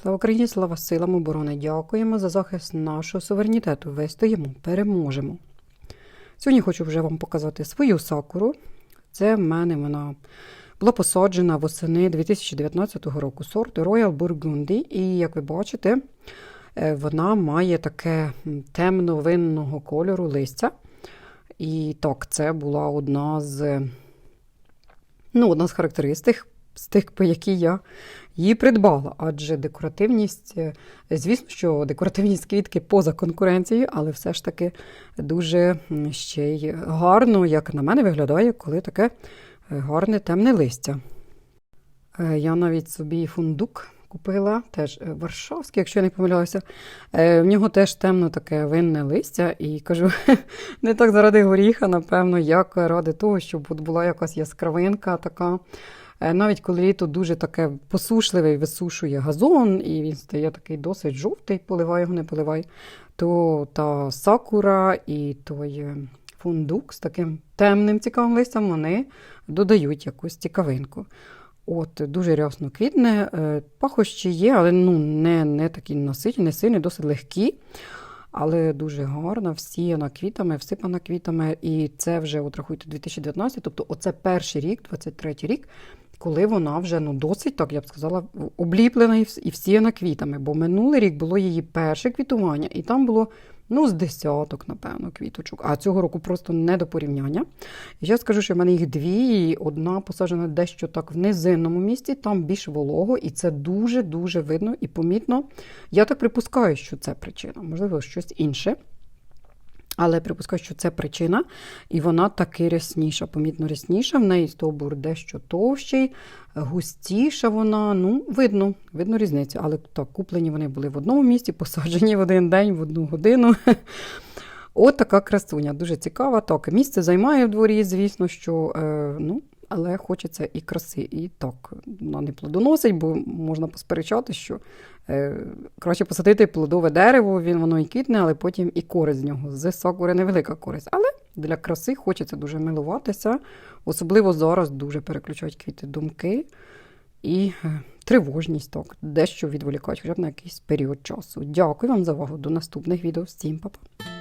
Слава Україні, слава силам оборони! Дякуємо за захист нашого суверенітету. Вистоїмо, переможемо. Сьогодні хочу вже вам показати свою сакуру. Це в мене вона була посаджена восени 2019 року сорт Royal Burgundy. І, як ви бачите, е, вона має таке темно-винного кольору листя. І так, це була одна з, ну, одна з характеристик, з тих, по які я її придбала. Адже декоративність, е, звісно, що декоративність квітки поза конкуренцією, але все ж таки дуже ще й гарно, як на мене, виглядає, коли таке е, гарне темне листя. Е, Я навіть собі фундук купила, теж варшавський, якщо я не помиляюся. В нього теж темно таке винне листя, і кажу, не так заради горіха, напевно, як ради того, щоб була якась яскравинка така. Е, Навіть коли літо дуже таке посушливе і висушує газон, і він стає такий досить жовтий, поливай його, не поливай, то та сакура і той е, фундук з таким темним цікавим листям вони додають якусь цікавинку. От, дуже рясно квітне, е, пахощі є, але ну, не, не такі насичені, сильні, досить легкі. Але дуже гарна, всіяна квітами, всипана квітами. І це вже, от рахуйте, 2019, тобто оце перший рік, 23 рік, коли вона вже ну, досить, так я б сказала, обліплена і вс- і всіяна квітами. Бо минулий рік було її перше квітування, і там було ну, з десяток, напевно, квіточок. А цього року просто не до порівняння. І я скажу, що в мене їх дві, і одна посаджена дещо так в низинному місці, там більш волого, і це дуже-дуже видно і помітно. Я так припускаю, що це причина, можливо, щось інше. Але припускаю, що це причина, і вона таки рясніша, помітно рясніша. В неї стовбур дещо товщий, густіша вона. Ну, видно, видно різницю. Але так, куплені вони були в одному місці, посаджені в один день, в одну годину. От така красуня, дуже цікава. Так, місце займає в дворі, звісно, що е, ну, але хочеться і краси. І так, вона не плодоносить, бо можна посперечати, що е, краще посадити плодове дерево, він воно і квітне, але потім і користь з нього. З сакури невелика користь. Але для краси хочеться дуже милуватися. Особливо зараз дуже переключають квіти думки і е, тривожність, так, дещо відволікають, хоча б на якийсь період часу. Дякую вам за увагу. До наступних відео. Всім па-па.